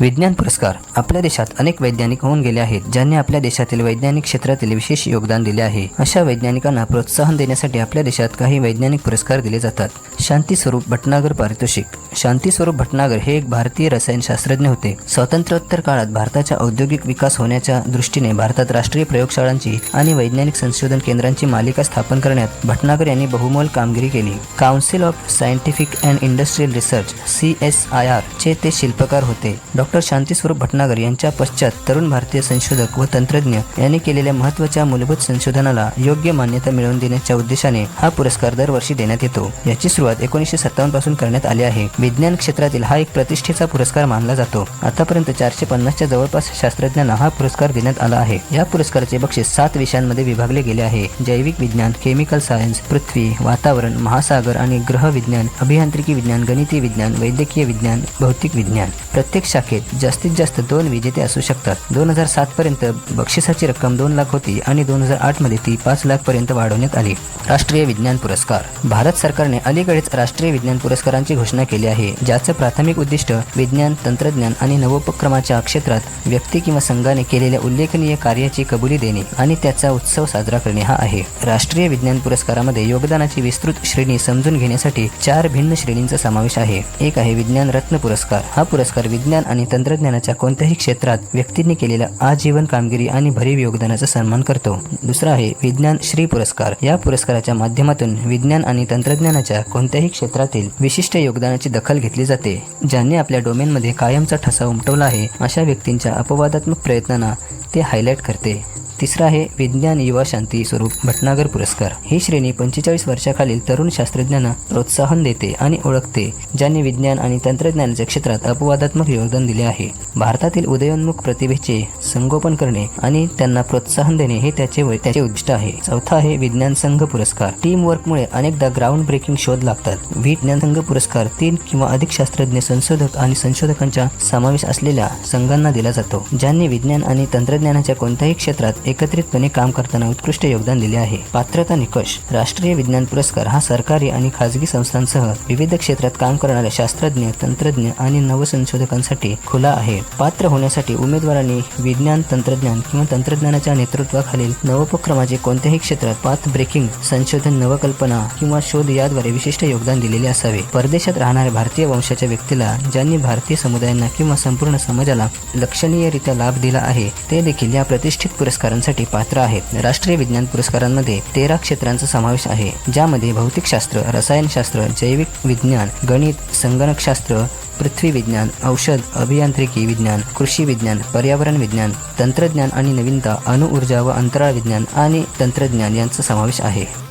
विज्ञान पुरस्कार. आपल्या देशात अनेक वैज्ञानिक होऊन गेले आहेत ज्यांनी आपल्या देशातील वैज्ञानिक क्षेत्रातील विशेष योगदान दिले आहे. अशा वैज्ञानिकांना प्रोत्साहन देण्यासाठी आपल्या देशात काही वैज्ञानिक पुरस्कार दिले जातात. शांती स्वरूप भटनागर पारितोषिक. शांती स्वरूप भटनागर हे एक भारतीय रसायनशास्त्रज्ञ होते. स्वातंत्र्योत्तर काळात भारताचा औद्योगिक विकास होण्याच्या दृष्टीने भारतात राष्ट्रीय प्रयोगशाळांची आणि वैज्ञानिक संशोधन केंद्रांची मालिका स्थापन करण्यात भटनागर यांनी बहुमोल कामगिरी केली. Council of Scientific and Industrial Research C S I R चे ते शिल्पकार होते. डॉ. डॉक्टर शांतीस्वरूप भटनागर यांच्या पश्चात तरुण भारतीय संशोधक व तंत्रज्ञ यांनी केलेल्या महत्त्वाच्या मूलभूत संशोधनाला योग्य मान्यता मिळवून देण्याच्या उद्देशाने हा पुरस्कार दरवर्षी देण्यात येतो. याची सुरुवात एकोणीसशे सत्तावन्नपासून करण्यात आली आहे. विज्ञान क्षेत्रातील हा एक प्रतिष्ठेचा पुरस्कार मानला जातो. आतापर्यंत चारशे पन्नासच्या जवळपास शास्त्रज्ञांना हा पुरस्कार देण्यात आला आहे. या पुरस्काराचे बक्षीस सात विषयांमध्ये विभागले गेले आहे. जैविक विज्ञान केमिकल सायन्स पृथ्वी वातावरण महासागर आणि ग्रह विज्ञान अभियांत्रिकी विज्ञान गणितीय विज्ञान वैद्यकीय विज्ञान भौतिक विज्ञान. प्रत्येक शाखेत जास्तीत जास्त दोन विजेते असू शकतात. दोन हजार सात पर्यंत बक्षिसाची रक्कम दोन लाख होती आणि दोन हजार आठमध्ये ती पाच लाख पर्यंत वाढवण्यात आली. राष्ट्रीय विज्ञान पुरस्कार. भारत सरकारने अलीकडेच राष्ट्रीय विज्ञान पुरस्कारांची घोषणा केली आहे ज्याचं प्राथमिक उद्दिष्ट विज्ञान तंत्रज्ञान आणि नवोपक्रमाच्या क्षेत्रात व्यक्ती किंवा संघाने केलेल्या उल्लेखनीय कार्याची कबुली देणे आणि त्याचा उत्सव साजरा करणे हा आहे. राष्ट्रीय विज्ञान पुरस्कारामध्ये योगदानाची विस्तृत श्रेणी समजून घेण्यासाठी चार भिन्न श्रेणींचा समावेश आहे. एक आहे विज्ञान रत्न पुरस्कार. हा पुरस्कार विज्ञान आणि तंत्रज्ञानाच्या कोणत्याही क्षेत्रात व्यक्तींनी केलेल्या आजीवन कामगिरी आणि भरीव योगदानाचा सन्मान करतो. दुसरा आहे विज्ञान श्री पुरस्कार. या पुरस्काराच्या माध्यमातून विज्ञान आणि तंत्रज्ञानाच्या कोणत्याही क्षेत्रातील विशिष्ट योगदानाची दखल घेतली जाते ज्यांनी आपल्या डोमेनमध्ये कायमचा ठसा उमटवला आहे अशा व्यक्तींच्या अपवादात्मक प्रयत्नांना ते हायलाईट करते. तिसरा आहे विज्ञान युवा शांती स्वरूप भटनागर पुरस्कार. ही श्रेणी पंचेचाळीस वर्षाखालील तरुण शास्त्रज्ञांना प्रोत्साहन देते आणि ओळखते ज्यांनी विज्ञान आणि तंत्रज्ञानाच्या क्षेत्रात अपवादात्मक योगदान दिले आहे. भारतातील उदयोन्मुख प्रतिभेचे संगोपन करणे आणि त्यांना प्रोत्साहन देणे हे त्याचे त्याचे उद्दिष्ट आहे. चौथा आहे विज्ञान संघ पुरस्कार. टीम वर्कमुळे अनेकदा ग्राउंड ब्रेकिंग शोध लागतात. विज्ञान संघ पुरस्कार तीन किंवा अधिक शास्त्रज्ञ संशोधक आणि संशोधकांचा समावेश असलेल्या संघांना दिला जातो ज्यांनी विज्ञान आणि तंत्रज्ञानाच्या कोणत्याही क्षेत्रात एकत्रितपणे काम करताना उत्कृष्ट योगदान दिले आहे. पात्रता निकष राष्ट्रीय विज्ञान पुरस्कार हा सरकारी आणि खाजगी संस्थांसह विविध क्षेत्रात काम करणाऱ्या शास्त्रज्ञ तंत्रज्ञ आणि नवसंशोधकांसाठी खुला आहे. पात्र होण्यासाठी उमेदवारांनी विज्ञान तंत्रज्ञान किंवा तंत्रज्ञानाच्या नेतृत्वाखालील नवोपक्रमाचे कोणत्याही क्षेत्रात पाथ ब्रेकिंग संशोधन नवकल्पना किंवा शोध याद्वारे विशिष्ट योगदान दिलेले असावे. परदेशात राहणाऱ्या भारतीय वंशाच्या व्यक्तीला ज्यांनी भारतीय समुदायांना किंवा संपूर्ण समाजाला लक्षणीयरित्या लाभ दिला आहे ते देखील या प्रतिष्ठित पुरस्कारांसाठी पात्र आहेत. राष्ट्रीय विज्ञान पुरस्कारांमध्ये तेरा क्षेत्रांचा समावेश आहे ज्यामध्ये भौतिकशास्त्र रसायनशास्त्र जैविक विज्ञान गणित संगणकशास्त्र पृथ्वी विज्ञान औषध अभियांत्रिकी विज्ञान कृषी विज्ञान पर्यावरण विज्ञान तंत्रज्ञान आणि नवीनता अणुऊर्जा व अंतराळ विज्ञान आणि तंत्रज्ञान यांचा समावेश आहे.